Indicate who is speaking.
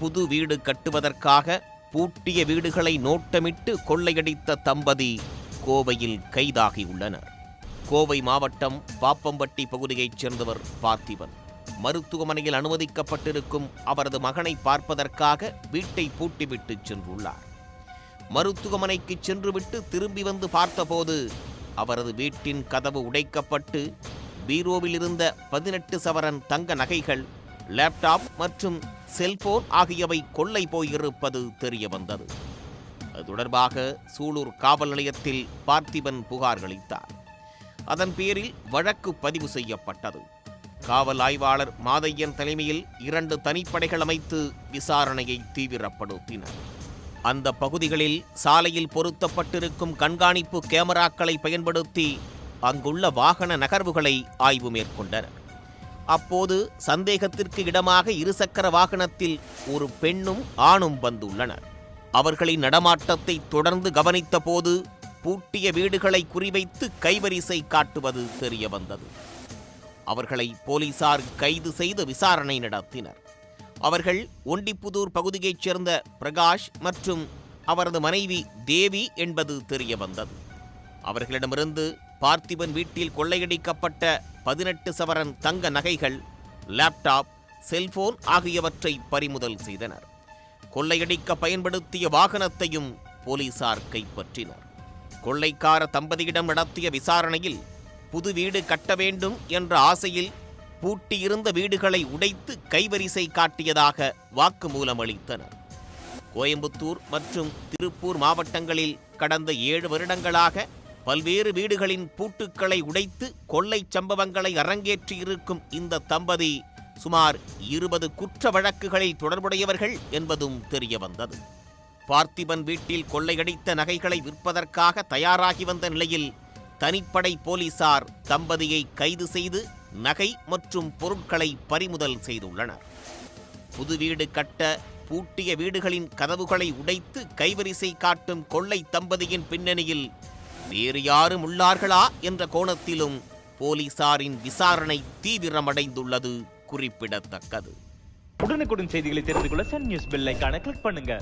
Speaker 1: புது வீடு கட்டுவதற்காக பூட்டிய வீடுகளை நோட்டமிட்டு கொள்ளையடித்த தம்பதி கோவையில் கைதாகியுள்ளனர். கோவை மாவட்டம் பாப்பம்பட்டி பகுதியைச் சேர்ந்தவர் பார்த்திபன். மருத்துவமனையில் அனுமதிக்கப்பட்டிருக்கும் அவரது மகனை பார்ப்பதற்காக வீட்டை பூட்டிவிட்டு சென்றுள்ளார். மருத்துவமனைக்கு சென்றுவிட்டு திரும்பி வந்து பார்த்தபோது அவரது வீட்டின் கதவு உடைக்கப்பட்டு பீரோவில் இருந்த பதினெட்டு சவரன் தங்க நகைகள் லேப்டாப் மற்றும் செல்போன் ஆகியவை கொள்ளை போயிருப்பது தெரியவந்தது. அது தொடர்பாக சூலூர் காவல் நிலையத்தில் பார்த்திபன் புகார் அளித்தார். அதன் பேரில் வழக்கு பதிவு செய்யப்பட்டது. காவல் ஆய்வாளர் மாதையன் தலைமையில் இரண்டு தனிப்படைகள் அமைத்து விசாரணையை தீவிரப்படுத்தினர். அந்த பகுதிகளில் சாலையில் பொருத்தப்பட்டிருக்கும் கண்காணிப்பு கேமராக்களை பயன்படுத்தி அங்குள்ள வாகன நகர்வுகளை ஆய்வு மேற்கொண்டனர். அப்போது சந்தேகத்திற்கு இடமாக இருசக்கர வாகனத்தில் ஒரு பெண்ணும் ஆணும் வந்துள்ளனர். அவர்களின் நடமாட்டத்தை தொடர்ந்து கவனித்தபோது பூட்டிய வீடுகளை குறிவைத்து கைவரிசை காட்டுவது தெரிய வந்தது அவர்களை போலீசார் கைது செய்து விசாரணை நடத்தினர். அவர்கள் ஒண்டிப்புதூர் பகுதியைச் சேர்ந்த பிரகாஷ் மற்றும் அவரது மனைவி தேவி என்பது தெரிய வந்தது அவர்களிடமிருந்து பார்த்திபன் வீட்டில் கொள்ளையடிக்கப்பட்ட பதினெட்டு சவரன் தங்க நகைகள் லேப்டாப் செல்போன் ஆகியவற்றை பறிமுதல் செய்தனர். கொள்ளையடிக்க பயன்படுத்திய வாகனத்தையும் போலீசார் கைப்பற்றினர். கொள்ளைக்கார தம்பதியிடம் நடத்திய விசாரணையில் புது வீடு கட்ட வேண்டும் என்ற ஆசையில் பூட்டியிருந்த வீடுகளை உடைத்து கைவரிசை காட்டியதாக வாக்குமூலம் அளித்தனர். கோயம்புத்தூர் மற்றும் திருப்பூர் மாவட்டங்களில் கடந்த ஏழு வருடங்களாக பல்வேறு வீடுகளின் பூட்டுக்களை உடைத்து கொள்ளைச் சம்பவங்களை அரங்கேற்றியிருக்கும் இந்த தம்பதி சுமார் இருபது குற்ற வழக்குகளில் தொடர்புடையவர்கள் என்பதும் தெரிய வந்தது பார்த்திபன் வீட்டில் கொள்ளையடித்த நகைகளை விற்பதற்காக தயாராகி வந்த நிலையில் தனிப்படை போலீசார் தம்பதியை கைது செய்து நகை மற்றும் பொருட்களை பறிமுதல் செய்துள்ளனர். புது வீடு கட்ட பூட்டிய வீடுகளின் கதவுகளை உடைத்து கைவரிசை காட்டும் கொள்ளை தம்பதியின் பின்னணியில் வேறு யாரும் உள்ளார்களா என்ற கோணத்திலும் போலீசாரின் விசாரணை தீவிரமடைந்துள்ளது குறிப்பிடத்தக்கது.
Speaker 2: உடனுக்குடன் செய்திகளை தெரிந்து கொள்ள சன் நியூஸ் பெல்லைக்கான கிளிக் பண்ணுங்க.